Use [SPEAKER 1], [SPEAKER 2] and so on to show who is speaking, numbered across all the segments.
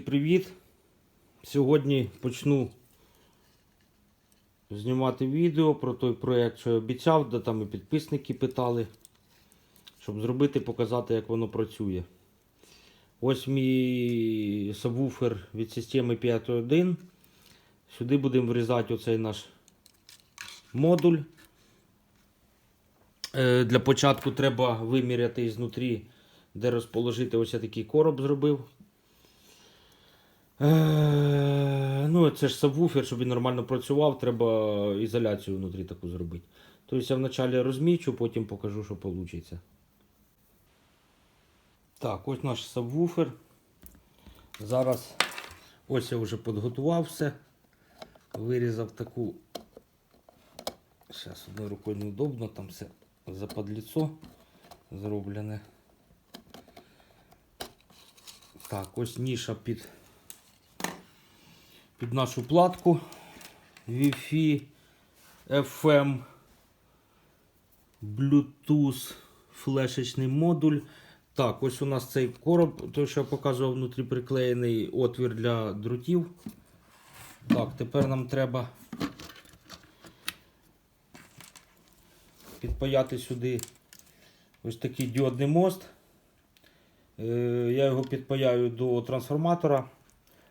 [SPEAKER 1] привіт! Сьогодні почну знімати відео про той проєкт, що я обіцяв, де там і підписники питали, щоб зробити, показати, як воно працює. Ось мій сабвуфер від системи 5.1. Сюди будемо врізати оцей наш модуль. Е, Для початку треба виміряти ізнутрі, де розположити ось я такий короб зробив. Е, ну, це ж сабвуфер, щоб він нормально працював, треба ізоляцію внутрі таку зробити. Тобто я вначалі розмічу, потім покажу, що вийде. Так, ось наш сабвуфер. Зараз ось я вже підготував все. Вирізав таку. Зараз одною рукою неудобно, там все западліцо зроблене. Так, ось ніша під під нашу платку Wi-Fi, FM, Bluetooth, флешечний модуль. Так, ось у нас цей короб, той, що я показував, внутрі приклеєний отвір для дротів. Так, тепер нам треба підпаяти сюди ось такий діодний мост. Е, Я його підпаяю до трансформатора.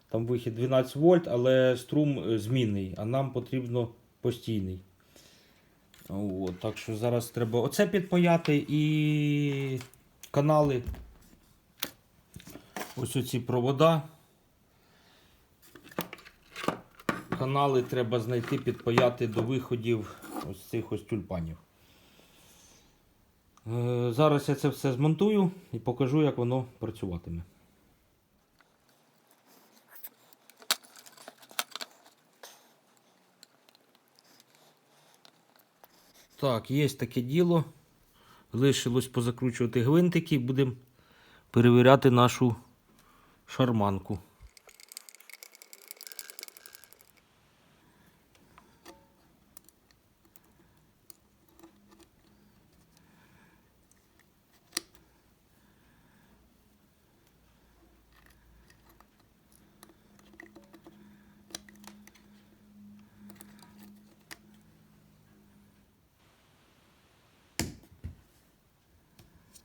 [SPEAKER 1] Там вихід 12 вольт, але струм е, змінний, а нам потрібно постійний. От, так що зараз треба оце підпаяти і канали. Ось оці провода. Канали треба знайти, підпаяти до виходів ось цих ось тюльпанів. Е, Зараз я це все змонтую і покажу, як воно працюватиме. Так, є таке діло. Лишилось позакручувати гвинтики будемо перевіряти нашу шарманку.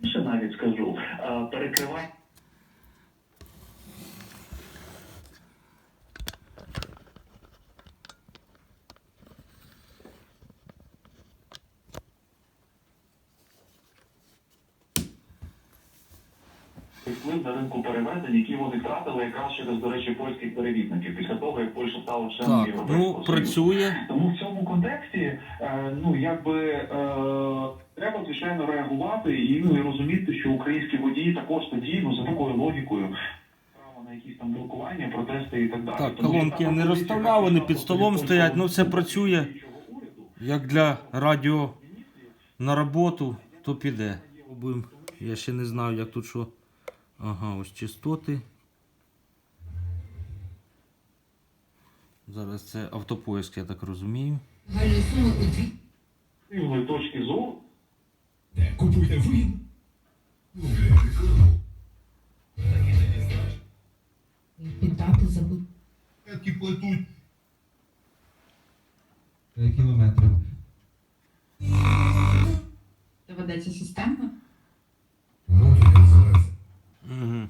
[SPEAKER 2] Ще навіть скажу, е, перекривання. Вплив на ринку перевезень, які вони втратили якраз через, до речі, польських перевізників після того, як Польща стала членом
[SPEAKER 1] Так,
[SPEAKER 2] Європейського
[SPEAKER 1] ну працює.
[SPEAKER 2] Тому в цьому контексті, е, ну якби е, треба звичайно реагувати і ну і розуміти, що українські водії також тоді, ну за такою логікою. право На якісь там блокування, протести і так далі.
[SPEAKER 1] Так,
[SPEAKER 2] Тому
[SPEAKER 1] колонки я не розставляв, вони під столом стоять, ну все працює. Як для радіо на роботу, то піде. Я ще не знаю, як тут що. Ага, ось частоти. Зараз це автопоїзд, я так розумію.
[SPEAKER 2] Точки зору
[SPEAKER 3] Де купуйте ви?
[SPEAKER 4] піддати забудь.
[SPEAKER 3] Які плетуть.
[SPEAKER 5] кілометрів.
[SPEAKER 4] Доведеться системно.
[SPEAKER 3] Ну.
[SPEAKER 1] Угу.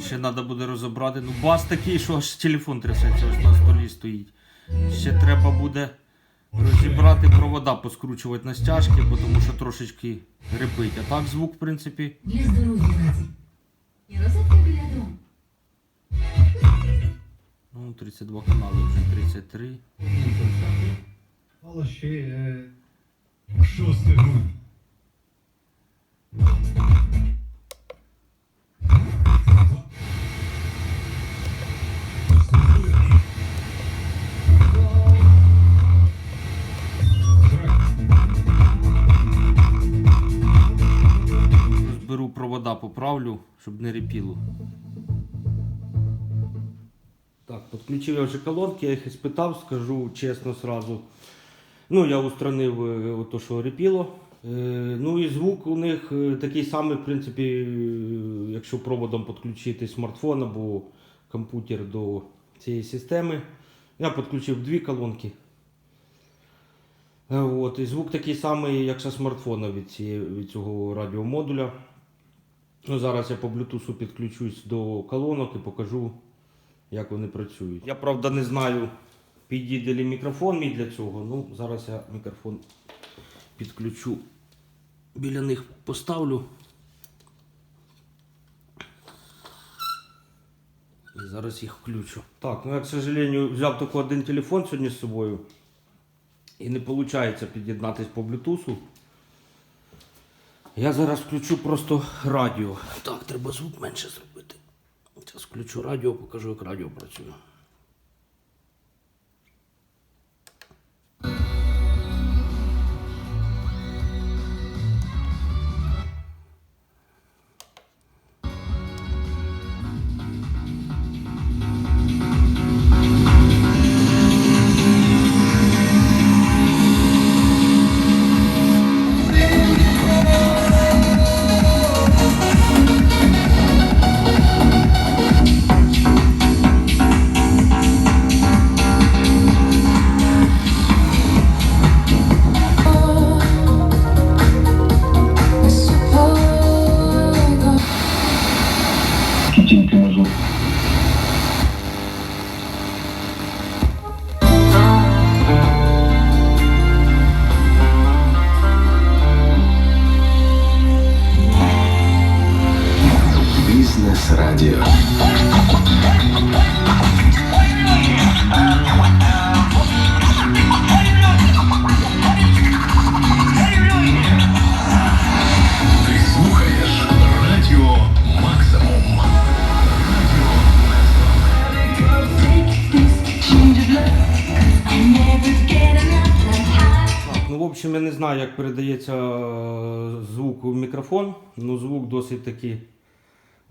[SPEAKER 1] Ще треба буде розібрати. Ну, бас такий, що аж телефон трясеться, ось на столі стоїть. Ще треба буде розібрати провода, поскручувати на стяжки, бо тому що трошечки репить. А так звук, в принципі.
[SPEAKER 4] Для здоров'я нації. І розетка біля дому.
[SPEAKER 1] Ну, 32 канали вже 33.
[SPEAKER 5] Але ще е,
[SPEAKER 3] Шосте грудь.
[SPEAKER 1] Зберу провода, поправлю, щоб не репіло. Так, підключив я вже колонки, я їх спитав, скажу чесно сразу. Ну, я устранив е, ото, що репіло. Е, Ну і звук у них е, такий самий, в принципі, якщо проводом підключити смартфон або комп'ютер до цієї системи. Я підключив дві колонки. От, і звук такий самий, як зі смартфона від, цієї, від цього радіомодуля. Ну, зараз я по Bluetooth підключусь до колонок і покажу, як вони працюють. Я правда не знаю, підійде ли мікрофон мій для цього. Ну, зараз я мікрофон підключу. Біля них поставлю. І зараз їх включу. Так, ну я, к сожалению, взяв тільки один телефон сьогодні з собою. І не виходить під'єднатись по Bluetooth. Я зараз включу просто радіо. Так, треба звук менше зробити. Зараз включу радіо, покажу, як радіо працює.
[SPEAKER 6] Радіо.
[SPEAKER 1] Ну, в общем, я не знаю, як передається е, звук у мікрофон. Ну, звук досить таки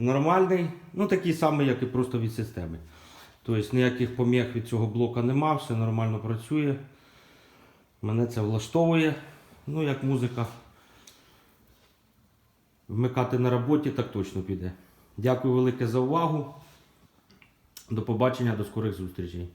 [SPEAKER 1] нормальний. Ну, такий самий, як і просто від системи. Тобто ніяких поміг від цього блока нема, все нормально працює. Мене це влаштовує. Ну, як музика. Вмикати на роботі так точно піде. Дякую велике за увагу. До побачення, до скорих зустрічей.